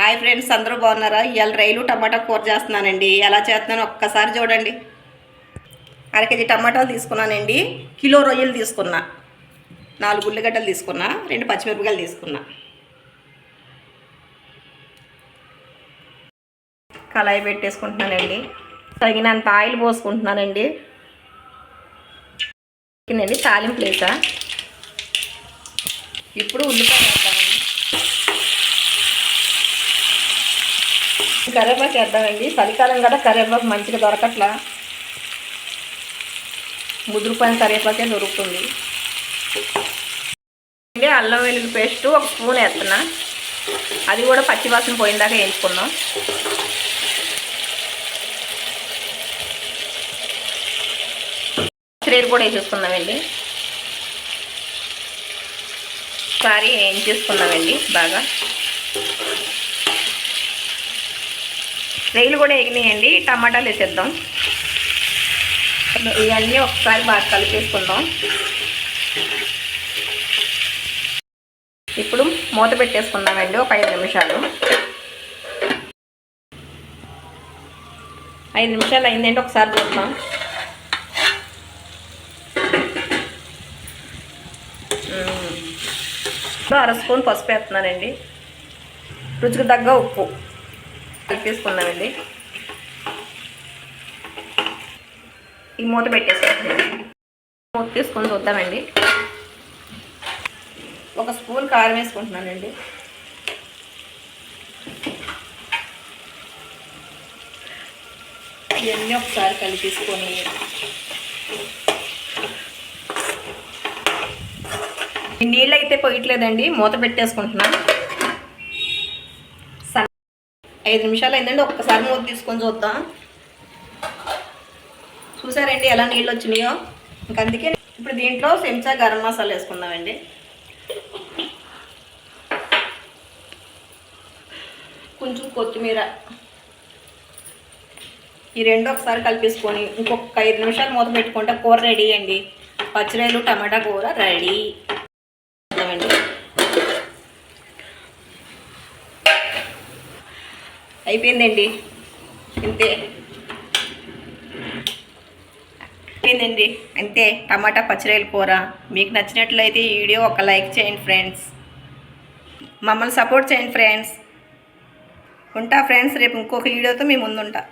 Hi friends అందరూ బాగున్నారా? ఇవాళ రైలు టమాటా కూర చేస్తున్నానండి. ఎలా చేస్తున్నాను ఒక్కసారి చూడండి. అర కేజీ టమాటాలు తీసుకున్నానండి. కిలో రొయ్యలు తీసుకున్నా. నాలుగు ఉల్లిగడ్డలు తీసుకున్నా. రెండు పచ్చిమిరపకాయలు తీసుకున్నా. కళాయి పెట్టేసుకుంటున్నానండి. తగినంత ఆయిల్ పోసుకుంటున్నానండి. తాలింపు లేసా ఇప్పుడు ఉల్లిపాయ కరివేపాకు వేద్దామండి చలికాలం కదా కరివేపాకు మంచిగా దొరకట్లా. ముదురుపోయిన కరివేపాకే దొరుకుతుంది. అల్లం వెల్లుల్లి పేస్ట్ ఒక స్పూన్ వేస్తున్నా. అది కూడా పచ్చివాసన పోయిందాకా వేయించుకుందాం. శ్రేరు కూడా వేసేసుకుందామండి. ఒకసారి వేయించేసుకుందామండి బాగా. నెయ్యిలు కూడా ఎగినాయండి టమాటాలు వేసేద్దాం. ఇవన్నీ ఒకసారి బాగా కలిపేసుకుందాం. ఇప్పుడు మూత పెట్టేసుకుందామండి ఒక ఐదు నిమిషాలు. ఐదు నిమిషాలు అయిందంటే ఒకసారి చూద్దాం. అర స్పూన్ పసుపు వేస్తున్నానండి. రుచికి తగ్గ ఉప్పు. కలిపేసుకుందామండి ఈ మూత పెట్టేసుకుంటాం మూత తీసుకొని చూద్దామండి. ఒక స్పూన్ కారం వేసుకుంటున్నానండి. ఇవన్నీ ఒకసారి కలిపేసుకొని నీళ్ళు అయితే పోయట్లేదండి. మూత పెట్టేసుకుంటున్నాను ఐదు నిమిషాలు అయిందండి ఒక్కసారి మూత తీసుకొని చూద్దాం. చూసారండి ఎలా నీళ్ళు వచ్చినాయో? ఇంకా అందుకే ఇప్పుడు దీంట్లో చెంచా గరం మసాలా వేసుకుందామండి. కొంచెం కొత్తిమీర. ఈ రెండు ఒకసారి కలిపేసుకొని ఇంకొక ఐదు నిమిషాలు మూత పెట్టుకుంటే కూర రెడీ అండి. పచ్చిరాయలు టమాటా కూర రెడీ. అండి అయిపోయిందండి. అంతే. అయిపోయిందండి. అంతే. టమాటా పచ్చిరాయల కూర. మీకు నచ్చినట్లయితే ఈ వీడియో ఒక లైక్ చేయండి ఫ్రెండ్స్. మమ్మల్ని సపోర్ట్ చేయండి ఫ్రెండ్స్. ఉంటా ఫ్రెండ్స్ రేపు ఇంకొక వీడియోతో మీ ముందుంటా.